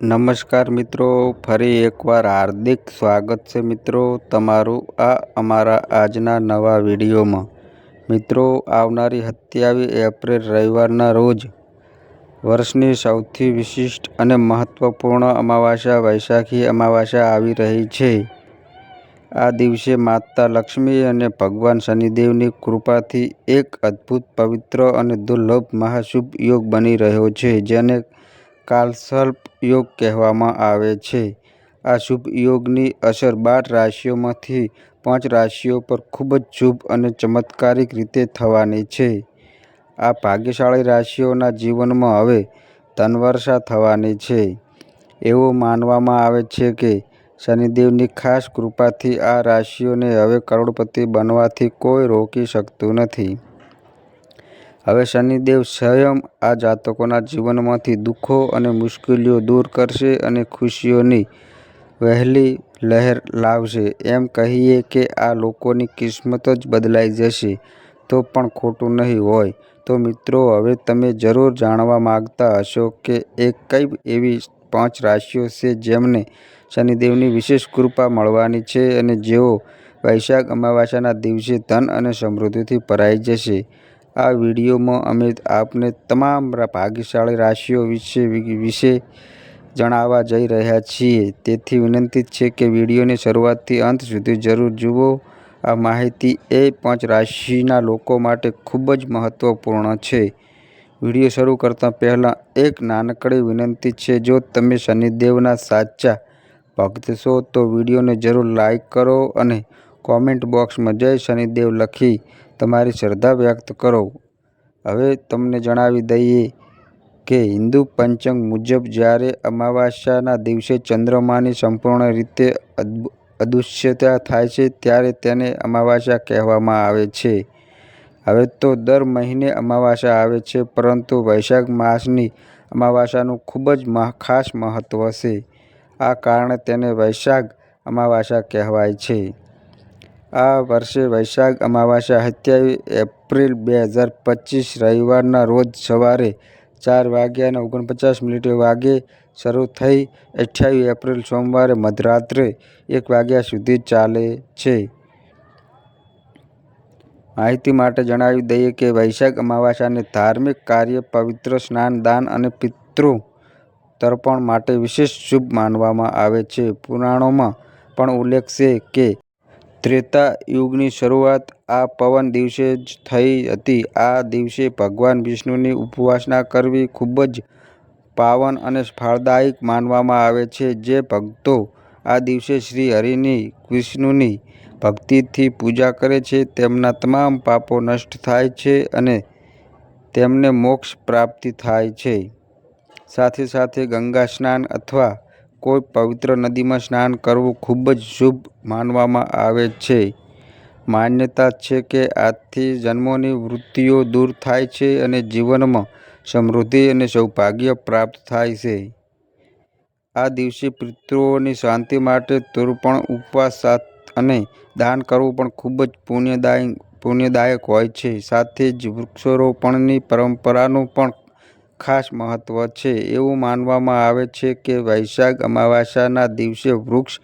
નમસ્કાર મિત્રો, ફરી એકવાર હાર્દિક સ્વાગત છે મિત્રો તમારું આ અમારા આજના નવા વિડીયોમાં. મિત્રો, આવનારી સત્યાવીસ એપ્રિલ રવિવારના રોજ વર્ષની સૌથી વિશિષ્ટ અને મહત્વપૂર્ણ અમાવાસ્યા વૈશાખી અમાવાસ્યા આવી રહી છે. આ દિવસે માતા લક્ષ્મી અને ભગવાન શનિદેવની કૃપાથી એક અદ્ભુત પવિત્ર અને દુર્લભ મહાશુભ યોગ બની રહ્યો છે, જેને કાલસર્પ યોગ કહેવામાં આવે છે. આ શુભ યોગની અસર બાર રાશિઓમાંથી પાંચ રાશિઓ પર ખૂબ જ શુભ અને ચમત્કારિક રીતે થવાની છે. આ ભાગ્યશાળી રાશિઓના જીવનમાં હવે ધનવર્ષા થવાની છે. એવું માનવામાં આવે છે કે શનિદેવની ખાસ કૃપાથી આ રાશિઓને હવે કરોડપતિ બનવાથી કોઈ રોકી શકતું નથી. હવે શનિદેવ સ્વયં આ જાતકોના જીવનમાંથી દુઃખો અને મુશ્કેલીઓ દૂર કરશે અને ખુશીઓની વહેલી લહેર લાવશે. એમ કહીએ કે આ લોકોની કિસ્મત જ બદલાઈ જશે, તો પણ ખોટું નહીં હોય. તો મિત્રો, હવે તમે જરૂર જાણવા માગતા હશો કે એ કઈ એવી પાંચ રાશિઓ છે જેમને શનિદેવની વિશેષ કૃપા મળવાની છે અને જેઓ વૈશાખ અમાવાસ્યાના દિવસે ધન અને સમૃદ્ધિથી ભરાઈ જશે. આ વિડીયોમાં અમે આપને તમામ ભાગ્યશાળી રાશિઓ વિશે વિશે જણાવવા જઈ રહ્યા છીએ. તેથી વિનંતી છે કે વિડીયોની શરૂઆતથી અંત સુધી જરૂર જુઓ. આ માહિતી એ પાંચ રાશિના લોકો માટે ખૂબ જ મહત્વપૂર્ણ છે. વીડિયો શરૂ કરતાં પહેલાં એક નાનકડી વિનંતી છે, જો તમે શનિદેવના સાચા ભક્ત છો, તો વિડીયોને જરૂર લાઈક કરો અને કોમેન્ટ બોક્સમાં જય શનિદેવ લખી તમારી શ્રદ્ધા વ્યક્ત કરો. હવે તમને જણાવી દઈએ કે હિન્દુ પંચાંગ મુજબ જ્યારે અમાવાસ્યાના દિવસે ચંદ્રમાની સંપૂર્ણ રીતે અદૃશ્યતા થાય છે ત્યારે તેને અમાવાસ્યા કહેવામાં આવે છે. હવે તો દર મહિને અમાવાસ્યા આવે છે, પરંતુ વૈશાખ માસની અમાવાસ્યાનું ખૂબ જ ખાસ મહત્ત્વ છે. આ કારણે તેને વૈશાખ અમાવાસ્યા કહેવાય છે. આ વર્ષે વૈશાખ અમાવાસ્યા સત્યાવીસ એપ્રિલ બે હજાર પચીસ રવિવારના રોજ સવારે ચાર વાગ્યાને ઓગણપચાસ મિનિટે વાગે શરૂ થઈ અઠ્યાવીસ એપ્રિલ સોમવારે મધરાત્રે એક વાગ્યા સુધી ચાલે છે. માહિતી માટે જણાવી દઈએ કે વૈશાખ અમાવાસ્યાને ધાર્મિક કાર્ય, પવિત્ર સ્નાન, દાન અને પિતૃ તર્પણ માટે વિશેષ શુભ માનવામાં આવે છે. પુરાણોમાં પણ ઉલ્લેખ છે કે ત્રેતા યુગની શરૂઆત આ પવન દિવસે જ થઈ હતી. આ દિવસે ભગવાન વિષ્ણુની ઉપાસના કરવી ખૂબ જ પાવન અને ફળદાયક માનવામાં આવે છે. જે ભક્તો આ દિવસે શ્રી હરિની, વિષ્ણુની ભક્તિથી પૂજા કરે છે, તેમના તમામ પાપો નષ્ટ થાય છે અને તેમને મોક્ષ પ્રાપ્તિ થાય છે. સાથે સાથે ગંગા સ્નાન અથવા કોઈ પવિત્ર નદીમાં સ્નાન કરવું ખૂબ જ શુભ માનવામાં આવે છે. માન્યતા છે કે આથી જન્મોની વૃત્તિઓ દૂર થાય છે અને જીવનમાં સમૃદ્ધિ અને સૌભાગ્ય પ્રાપ્ત થાય છે. આ દિવસે પિતૃઓની શાંતિ માટે તર્પણ, ઉપવાસ અને દાન કરવું પણ ખૂબ જ પુણ્યદાયક પુણ્યદાયક હોય છે. સાથે જ વૃક્ષારોપણની પરંપરાનું પણ ખાસ મહત્વ છે. એવું માનવામાં આવે છે કે વૈશાખ અમાવાસ્યાના દિવસે વૃક્ષ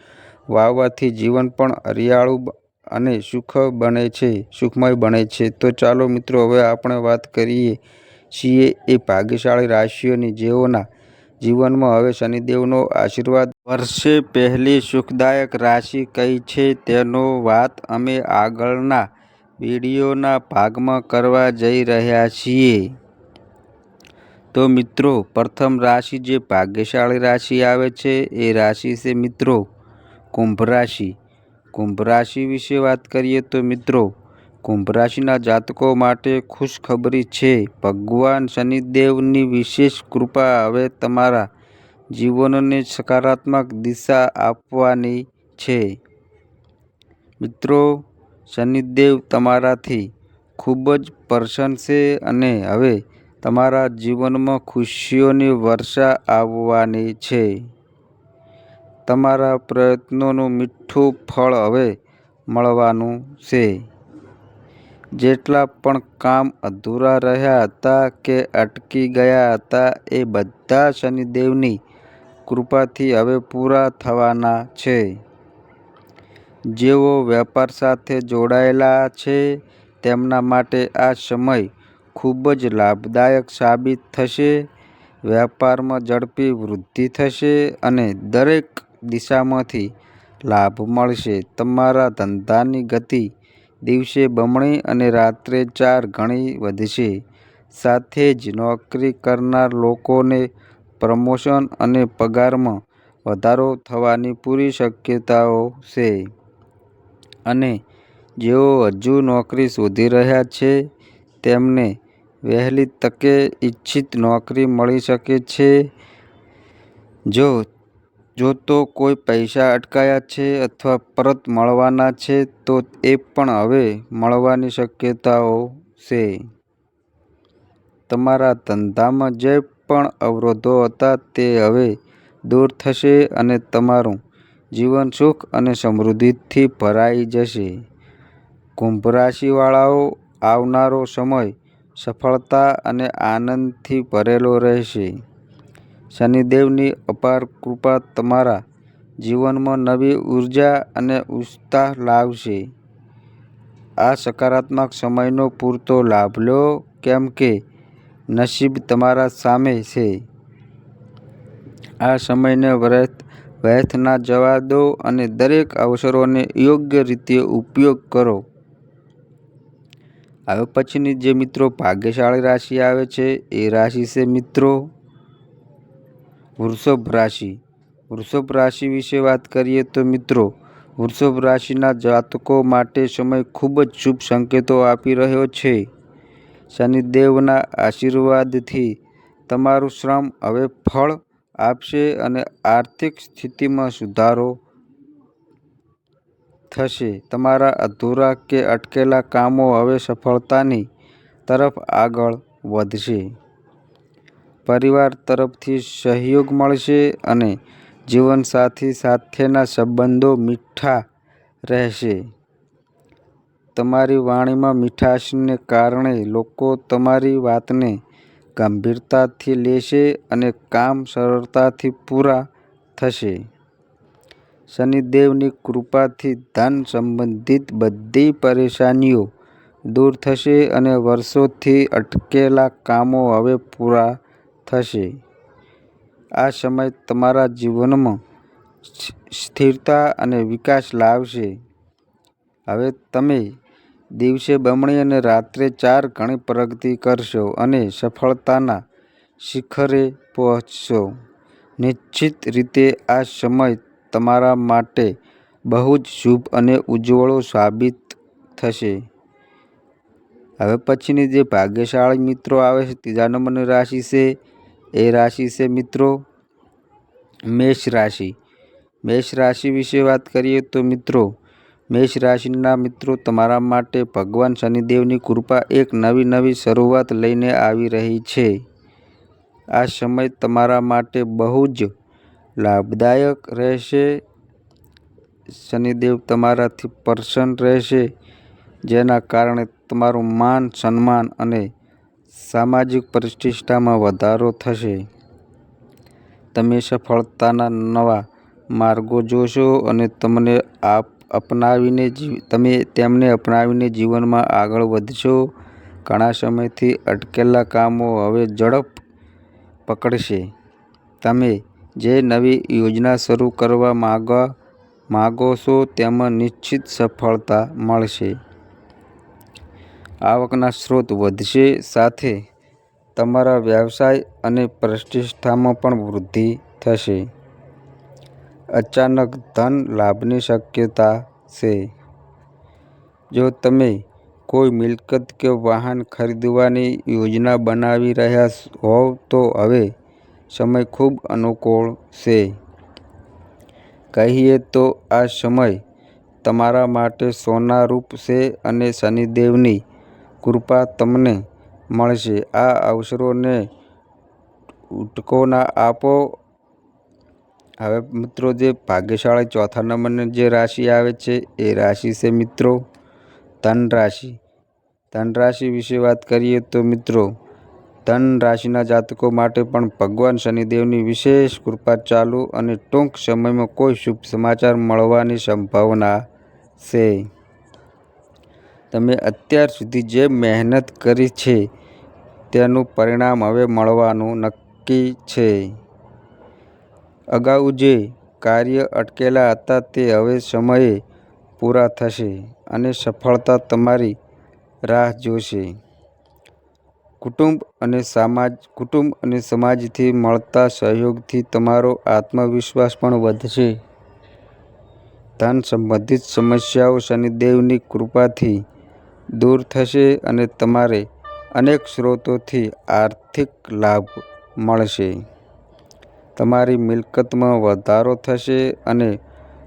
વાવવાથી જીવન પણ હરિયાળું અને સુખ બને છે, સુખમય બને છે. તો ચાલો મિત્રો, હવે આપણે વાત કરીએ છીએ એ ભાગ્યશાળી રાશિઓની જેઓના જીવનમાં હવે શનિદેવનો આશીર્વાદ. વર્ષે પહેલી સુખદાયક રાશિ કઈ છે તેનો વાત અમે આગળના વિડીયોના ભાગમાં કરવા જઈ રહ્યા છીએ. તો મિત્રો, પ્રથમ રાશિ જે ભાગ્યશાળી રાશિ આવે છે, એ રાશિ છે મિત્રો, કુંભ રાશિ. કુંભ રાશિ વિશે વાત કરીએ તો મિત્રો, કુંભ રાશિના જાતકો માટે ખુશખબરી છે. ભગવાન શનિદેવની વિશેષ કૃપા હવે તમારા જીવનને સકારાત્મક દિશા આપવાની છે. મિત્રો, શનિદેવ તમારાથી ખૂબ જ પ્રસન્ન છે અને હવે તમારા જીવનમાં ખુશીઓની વર્ષા આવવાની છે. તમારા પ્રયત્નોનું મીઠું ફળ હવે મળવાનું છે. જેટલા પણ કામ અધૂરા રહ્યા હતા કે અટકી ગયા હતા એ બધા શનિદેવની કૃપાથી હવે પૂરા થવાના છે. જેઓ વેપાર સાથે જોડાયેલા છે, તેમના માટે આ સમય ખૂબ જ લાભદાયક સાબિત થશે. વેપારમાં ઝડપી વૃદ્ધિ થશે અને દરેક દિશામાંથી લાભ મળશે. તમારા ધંધાની ગતિ દિવસે બમણી અને રાત્રે ચાર ગણી વધશે. સાથે જ નોકરી કરનાર લોકોને પ્રમોશન અને પગારમાં વધારો થવાની પૂરી શક્યતાઓ છે. અને જેઓ હજુ નોકરી શોધી રહ્યા છે, તેમને વહેલી તકે ઇચ્છિત નોકરી મળી શકે છે. જો જો તો કોઈ પૈસા અટકાયા છે અથવા પરત મળવાના છે, તો એ પણ હવે મળવાની શક્યતાઓ છે. તમારા ધંધામાં જે પણ અવરોધો હતા તે હવે દૂર થશે અને તમારું જીવન સુખ અને સમૃદ્ધિથી ભરાઈ જશે. કુંભ રાશિવાળાઓ, આવનારો સમય સફળતા અને આનંદથી ભરેલો રહેશે. શનિદેવની અપાર કૃપા તમારા જીવનમાં નવી ઊર્જા અને ઉત્સાહ લાવશે. આ સકારાત્મક સમયનો પૂરતો લાભ લો, કેમ કે નસીબ તમારા સામે છે. આ સમયને વ્યર્થ વ્યર્થ ના જવા દો અને દરેક અવસરોને યોગ્ય રીતે ઉપયોગ કરો. હવે પછીની જે મિત્રો ભાગ્યશાળી રાશિ આવે છે, એ રાશિ છે મિત્રો વૃષભ રાશિ. વૃષભ રાશિ વિશે વાત કરીએ તો મિત્રો, વૃષભ રાશિના જાતકો માટે સમય ખૂબ જ શુભ સંકેતો આપી રહ્યો છે. શનિદેવના આશીર્વાદથી તમારું શ્રમ હવે ફળ આપશે અને આર્થિક સ્થિતિમાં સુધારો થશે. તમારા અધૂરા કે અટકેલા કામો હવે સફળતાની તરફ આગળ વધશે. પરિવાર તરફથી સહયોગ મળશે અને જીવનસાથી સાથેના સંબંધો મીઠા રહેશે. તમારી વાણીમાં મીઠાશને કારણે લોકો તમારી વાતને ગંભીરતાથી લેશે અને કામ સરળતાથી પૂરા થશે. શનિદેવની કૃપાથી ધન સંબંધિત બધી પરેશાનીઓ દૂર થશે અને વર્ષોથી અટકેલા કામો હવે પૂરા થશે. આ સમય તમારા જીવનમાં સ્થિરતા અને વિકાસ લાવશે. હવે તમે દિવસે બમણી અને રાત્રે ચાર ગણી પ્રગતિ કરશો અને સફળતાના શિખરે પહોંચશો. નિશ્ચિત રીતે આ સમય તમારા માટે બહુ જ શુભ અને ઉજ્જવળો સાબિત થશે. હવે પછીની જે ભાગ્યશાળી મિત્રો આવે છે, ત્રીજા નંબરની રાશિ છે, એ રાશિ છે મિત્રો મેષ રાશિ. મેષ રાશિ વિશે વાત કરીએ તો મિત્રો, મેષ રાશિના મિત્રો તમારા માટે ભગવાન શનિદેવની કૃપા એક નવી નવી શરૂઆત લઈને આવી રહી છે. આ સમય તમારા માટે બહુ જ લાભદાયક રહેશે. શનિદેવ તમારાથી પ્રસન્ન રહેશે, જેના કારણે તમારું માન, સન્માન અને સામાજિક પ્રતિષ્ઠામાં વધારો થશે. તમે સફળતાના નવા માર્ગો જોશો અને તમને આપ અપનાવીને તમે તેમને અપનાવીને જીવનમાં આગળ વધશો. ઘણા સમયથી અટકેલા કામો હવે ઝડપ પકડશે. તમે જે નવી યોજના શરૂ કરવા માગવા માગો છો તેમાં નિશ્ચિત સફળતા મળશે. આવકના સ્ત્રોત વધશે સાથે તમારા વ્યવસાય અને પ્રતિષ્ઠામાં પણ વૃદ્ધિ થશે. અચાનક ધન લાભની શક્યતા છે. જો તમે કોઈ મિલકત કે વાહન ખરીદવાની યોજના બનાવી રહ્યા હોવ તો હવે સમય ખૂબ અનુકૂળ છે. કહીએ તો આ સમય તમારા માટે સોના રૂપ છે અને શનિદેવની કૃપા તમને મળશે. આ અવસરોને ઉટકોના આપો. હવે મિત્રો જે ભાગ્યશાળી ચોથા નંબરની જે રાશિ આવે છે એ રાશિ છે મિત્રો ધન રાશિ ધન રાશિ વિશે વાત કરીએ તો મિત્રો ધન રાશિના જાતકો માટે પણ ભગવાન શનિદેવની વિશેષ કૃપા ચાલુ અને ટૂંક સમયમાં કોઈ શુભ સમાચાર મળવાની સંભાવના છે. તમે અત્યાર સુધી જે મહેનત કરી છે, તેનું પરિણામ હવે મળવાનું નક્કી છે. અગાઉ જે કાર્ય અટકેલા હતા તે હવે સમયે પૂરા થશે અને સફળતા તમારી રાહ જોશે. કુટુંબ અને સમાજ, કુટુંબ અને સમાજથી મળતા સહયોગથી તમારો આત્મવિશ્વાસ પણ વધશે. ધન સંબંધિત સમસ્યાઓ શનિદેવની કૃપાથી દૂર થશે અને તમારે અનેક સ્ત્રોતોથી આર્થિક લાભ મળશે. તમારી મિલકતમાં વધારો થશે અને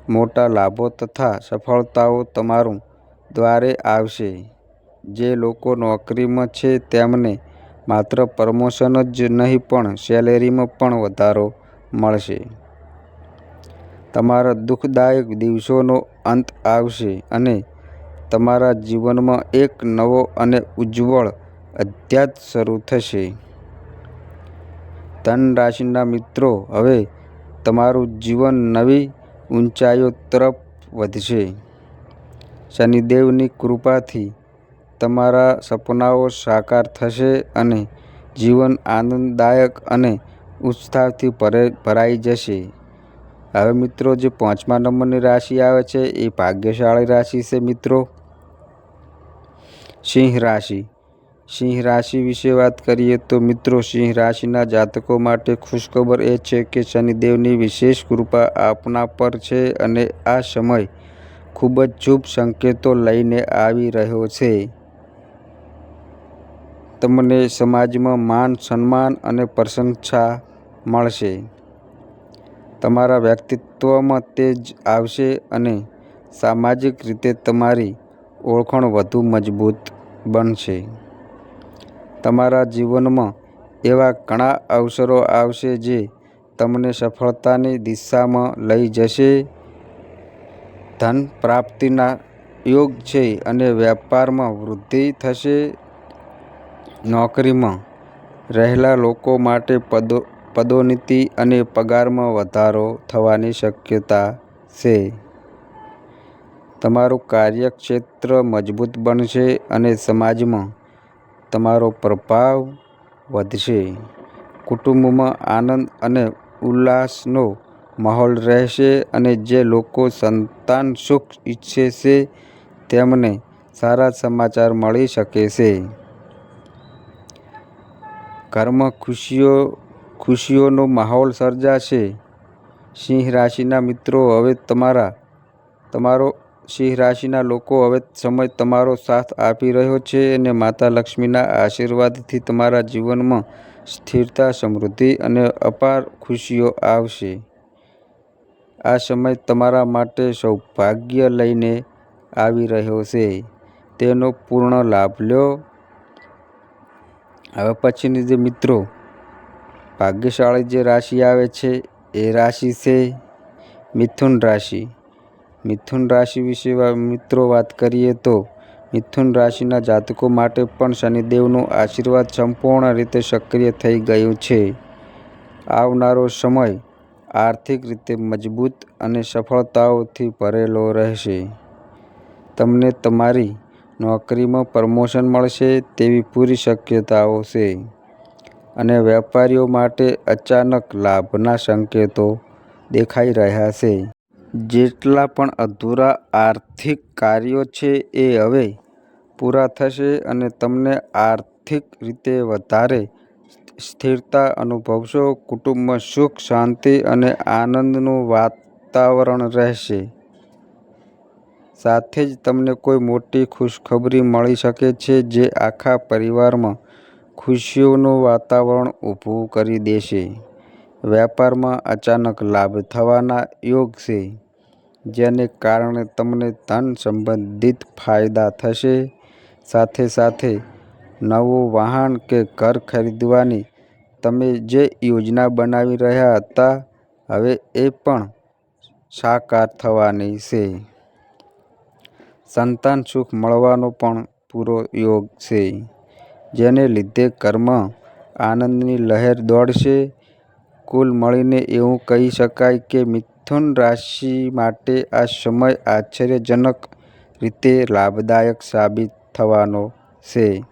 મોટા લાભો તથા સફળતાઓ તમારું દ્વારે આવશે. જે લોકો નોકરીમાં છે, તેમને માત્ર પ્રમોશન જ નહીં પણ સેલેરીમાં પણ વધારો મળશે. તમારા દુઃખદાયક દિવસોનો અંત આવશે અને તમારા જીવનમાં એક નવો અને ઉજ્જવળ અધ્યાત શરૂ થશે. ધન રાશિના મિત્રો, હવે તમારું જીવન નવી ઊંચાઈઓ તરફ વધશે. શનિદેવની કૃપાથી તમારા સપનાઓ સાકાર થશે અને જીવન આનંદદાયક અને ઉત્સાહથી ભરાઈ જશે. હવે મિત્રો, જે પાંચમા નંબરની રાશિ આવે છે, એ ભાગ્યશાળી રાશિ છે મિત્રો. સિંહ રાશિ. સિંહ રાશિ વિશે વાત કરીએ તો મિત્રો, સિંહ રાશિના જાતકો માટે ખુશખબર એ છે કે શનિદેવની વિશેષ કૃપા આપના પર છે અને આ સમય ખૂબ જ શુભ સંકેતો લઈને આવી રહ્યો છે. તમને સમાજમાં માન, સન્માન અને પ્રશંસા મળશે. તમારા વ્યક્તિત્વમાં તેજ આવશે અને સામાજિક રીતે તમારી ઓળખાણ વધુ મજબૂત બનશે. તમારા જીવનમાં એવા ઘણા અવસરો આવશે જે તમને સફળતાની દિશામાં લઈ જશે. ધન પ્રાપ્તિના યોગ છે અને વેપારમાં વૃદ્ધિ થશે. નોકરીમાં રહેલા લોકો માટે પદો, પદોન્નતિ અને પગારમાં વધારો થવાની શક્યતા છે. તમારું કાર્યક્ષેત્ર મજબૂત બનશે અને સમાજમાં તમારો પ્રભાવ વધશે. કુટુંબમાં આનંદ અને ઉલ્લાસનો માહોલ રહેશે અને જે લોકો સંતાન સુખ ઈચ્છે છે, તેમને સારા સમાચાર મળી શકે છે. ઘરમાં ખુશીઓ, ખુશીઓનો માહોલ સર્જાશે. સિંહ રાશિના મિત્રો, હવે તમારા, તમારો સિંહ રાશિના લોકો હવે સમય તમારો સાથ આપી રહ્યો છે અને માતા લક્ષ્મીના આશીર્વાદથી તમારા જીવનમાં સ્થિરતા, સમૃદ્ધિ અને અપાર ખુશીઓ આવશે. આ સમય તમારા માટે સૌભાગ્ય લઈને આવી રહ્યો છે. તેનો પૂર્ણ લાભ લો. હવે પછીની જે મિત્રો, ભાગ્યશાળી જે રાશિ આવે છે, એ રાશિ છે મિથુન રાશિ. મિથુન રાશિ વિશે મિત્રો વાત કરીએ તો, મિથુન રાશિના જાતકો માટે પણ શનિદેવનો આશીર્વાદ સંપૂર્ણ રીતે સક્રિય થઈ ગયું છે. આવનારો સમય આર્થિક રીતે મજબૂત અને સફળતાઓથી ભરેલો રહેશે. તમને તમારી નોકરીમાં પ્રમોશન મળશે તેવી પૂરી શક્યતાઓ છે. અને વેપારીઓ માટે અચાનક લાભના સંકેતો દેખાઈ રહ્યા છે. જેટલા પણ અધૂરા આર્થિક કાર્યો છે એ હવે પૂરા થશે અને તમને આર્થિક રીતે વધારે સ્થિરતા અનુભવશો, કુટુંબમાં સુખ, શાંતિ અને આનંદનું વાતાવરણ રહેશે. સાથે જ તમને કોઈ મોટી ખુશખબરી મળી શકે છે જે આખા પરિવારમાં ખુશીઓનું વાતાવરણ ઊભું કરી દેશે. વેપારમાં અચાનક લાભ થવાના યોગ છે, જેને કારણે તમને ધન સંબંધિત ફાયદા થશે. સાથે સાથે નવું વાહન કે ઘર ખરીદવાની તમે જે યોજના બનાવી રહ્યા હતા, હવે એ પણ સાકાર થવાની છે. સંતાન સુખ મળવાનો પણ પૂરો યોગ છે. જેને લીધે કર્મ આનંદની લહેર દોડશે. કુલ મળીને એવું કહી શકાય કે મિથુન રાશિ માટે આ સમય આશ્ચર્યજનક રીતે લાભદાયક સાબિત થવાનો છે.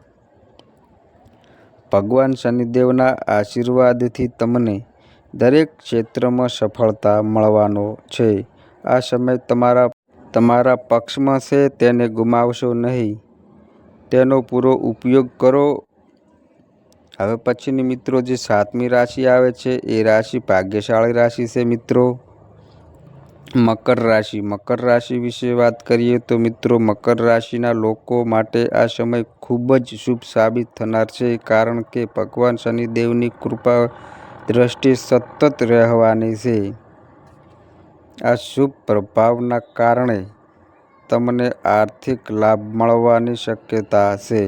ભગવાન શનિદેવના આશીર્વાદથી તમને દરેક ક્ષેત્રમાં સફળતા મળવાનો છે. આ સમય તમારા તમારા પક્ષમાં છે તેને ગુમાવશો નહીં. તેનો પૂરો ઉપયોગ કરો. હવે પછીની મિત્રો જે સાતમી રાશિ આવે છે, એ રાશિ ભાગ્યશાળી રાશિ છે મિત્રો. મકર રાશિ. મકર રાશિ વિશે વાત કરીએ તો મિત્રો, મકર રાશિના લોકો માટે આ સમય ખૂબ જ શુભ સાબિત થનાર છે, કારણ કે ભગવાન શનિદેવની કૃપા દ્રષ્ટિ સતત રહેવાની છે. આ શુભ પ્રભાવના કારણે તમને આર્થિક લાભ મળવાની શક્યતા છે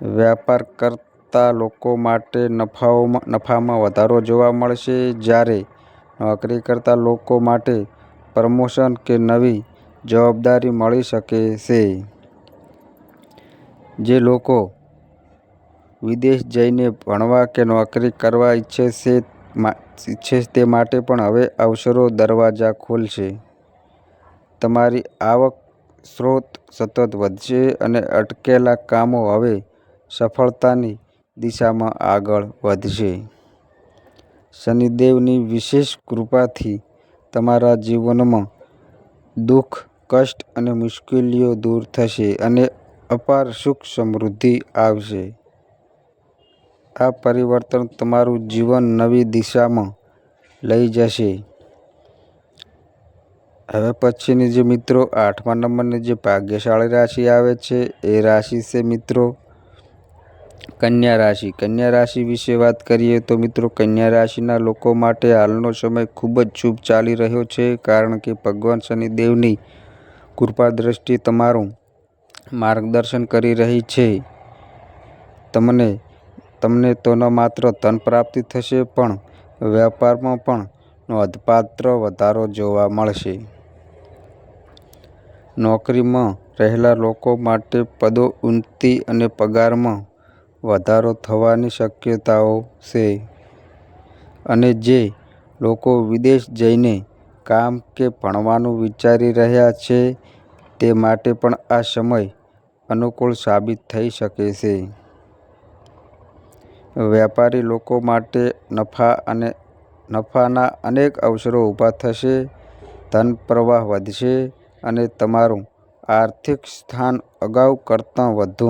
વ્યાપાર કરતા લોકો માટે નફાઓમાં, નફામાં વધારો જોવા મળશે. જ્યારે નોકરી કરતા લોકો માટે પ્રમોશન કે નવી જવાબદારી મળી શકે છે. જે લોકો વિદેશ જઈને ભણવા કે નોકરી કરવા ઈચ્છે છે ઈચ્છે તે માટે પણ હવે અવસરો દરવાજા ખોલશે. તમારી આવક સ્ત્રોત સતત વધશે અને અટકેલા કામો હવે સફળતાની દિશામાં આગળ વધશે. શનિદેવની વિશેષ કૃપાથી તમારા જીવનમાં દુઃખ, કષ્ટ અને મુશ્કેલીઓ દૂર થશે અને અપાર સુખ સમૃદ્ધિ આવશે. આ પરિવર્તન તમારું જીવન નવી દિશામાં લઈ જશે. હવે પછીની જે મિત્રો આઠમા નંબરની જે ભાગ્યશાળી રાશિ આવે છે, એ રાશિ છે મિત્રો કન્યા રાશિ. કન્યા રાશિ વિશે વાત કરીએ તો મિત્રો કન્યા રાશિના લોકો માટે હાલનો સમય ખૂબ જ શુભ ચાલી રહ્યો છે, કારણ કે ભગવાન શનિદેવની કૃપા દ્રષ્ટિ તમારું માર્ગદર્શન કરી રહી છે. તમને તમને તો ન માત્ર ધન પ્રાપ્તિ થશે, પણ વેપારમાં પણ નોંધપાત્ર વધારો જોવા મળશે. નોકરીમાં રહેલા લોકો માટે પદો ઉન્નતિ અને પગારમાં વધારો થવાની શક્યતાઓ છે. અને જે લોકો વિદેશ જઈને કામ કે ભણવાનું વિચારી રહ્યા છે, તે માટે પણ આ સમય અનુકૂળ સાબિત થઈ શકે છે. વેપારી લોકો માટે નફા અને નફાના અનેક અવસરો ઊભા થશે, ધન પ્રવાહ વધશે અને તમારું આર્થિક સ્થાન અગાઉ કરતાં વધુ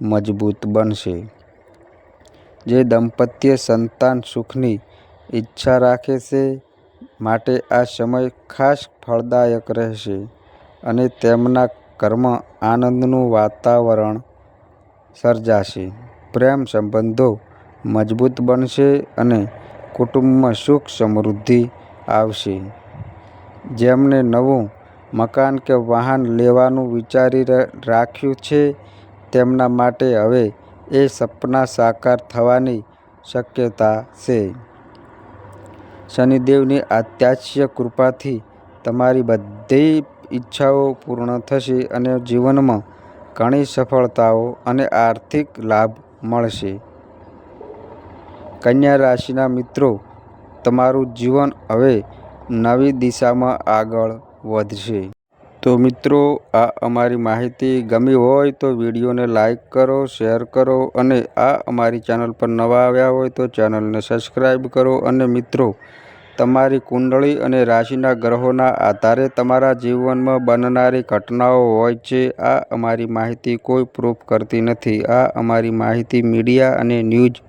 મજબૂત બનશે. જે દંપતીએ સંતાન સુખની ઈચ્છા રાખે છે માટે આ સમય ખાસ ફળદાયક રહેશે અને તેમના ઘરમાં આનંદનું વાતાવરણ સર્જાશે. પ્રેમ સંબંધો મજબૂત બનશે અને કુટુંબમાં સુખ સમૃદ્ધિ આવશે. જેમને નવું મકાન કે વાહન લેવાનું વિચારી રાખ્યું છે, તેમના માટે હવે એ સપના સાકાર થવાની શક્યતા છે. શનિદેવની આત્યાશ્ય કૃપાથી તમારી બધી ઈચ્છાઓ પૂર્ણ થશે અને જીવનમાં ઘણી સફળતાઓ અને આર્થિક લાભ મળશે. કન્યા રાશિના મિત્રો, તમારું જીવન હવે નવી દિશામાં આગળ વધશે. તો મિત્રો, આ અમારી માહિતી ગમી હોય તો વિડીયોને લાઈક કરો, શેર કરો અને આ અમારી ચેનલ પર નવા આવ્યા હોય તો ચેનલને સબસ્ક્રાઈબ કરો અને મિત્રો, તમારી કુંડળી અને રાશિના ગ્રહોના આધારે તમારા જીવનમાં બનનારી ઘટનાઓ હોય છે, આ અમારી માહિતી કોઈ પ્રૂફ કરતી નથી. આ અમારી માહિતી મીડિયા અને ન્યૂઝ